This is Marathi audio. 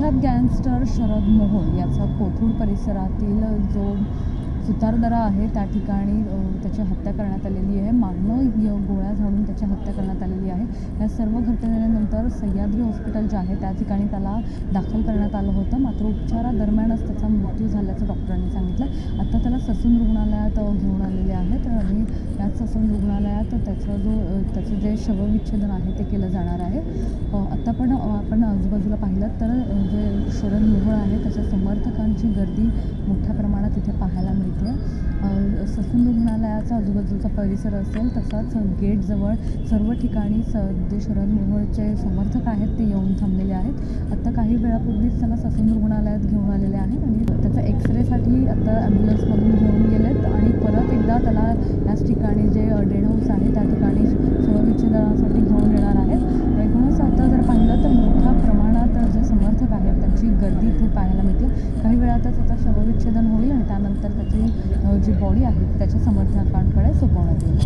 कुख्यात गँगस्टर शरद मोहोळ याचा कोथरूड परिसरातील जो सुतारदरा आहे त्या ठिकाणी त्याची हत्या करण्यात आलेली आहे. मागणं गोळ्या झाडून त्याची हत्या करण्यात आलेली आहे. या सर्व घटनेनंतर सह्याद्री हॉस्पिटल जे आहे त्या ठिकाणी त्याला दाखल करण्यात आलं होतं. मात्र उपचारादरम्यानच त्याचा मृत्यू झाल्याचं डॉक्टरांनी सांगितलं. आता त्याला ससून रुग्णालयात घेऊन आलेले आहेत. आणि याच ससून रुग्णालयात त्याचा जो त्याचं जे शवविच्छेदन आहे ते केलं जाणार आहे. आत्ता पण आपण आजूबाजूला पाहिलं तर जे शरण मोहोळ आहे त्याच्या समर्थकांची गर्दी मोठ्या प्रमाणात इथे पाहायला मिळते. ससून रुग्णालयाचा आजूबाजूचा परिसर असेल तसाच गेटजवळ सर्व ठिकाणी स जे शरद मोहोळचे समर्थक आहेत ते येऊन थांबलेले आहेत. आत्ता काही वेळापूर्वीच त्याला ससून रुग्णालयात घेऊन आलेले आहेत. आहे त्या शवविच्छेदनासाठी घेऊन येणार आहेत. एकूणच आता जर पाहिलं तर मोठ्या प्रमाणात जे समर्थक आहेत त्यांची गर्दी इथे पाहायला मिळते. काही वेळातच आता शवविच्छेदन होईल आणि त्यानंतर त्याची जी बॉडी आहे त्याच्या समर्थकांकडे सोपवण्यात येईल.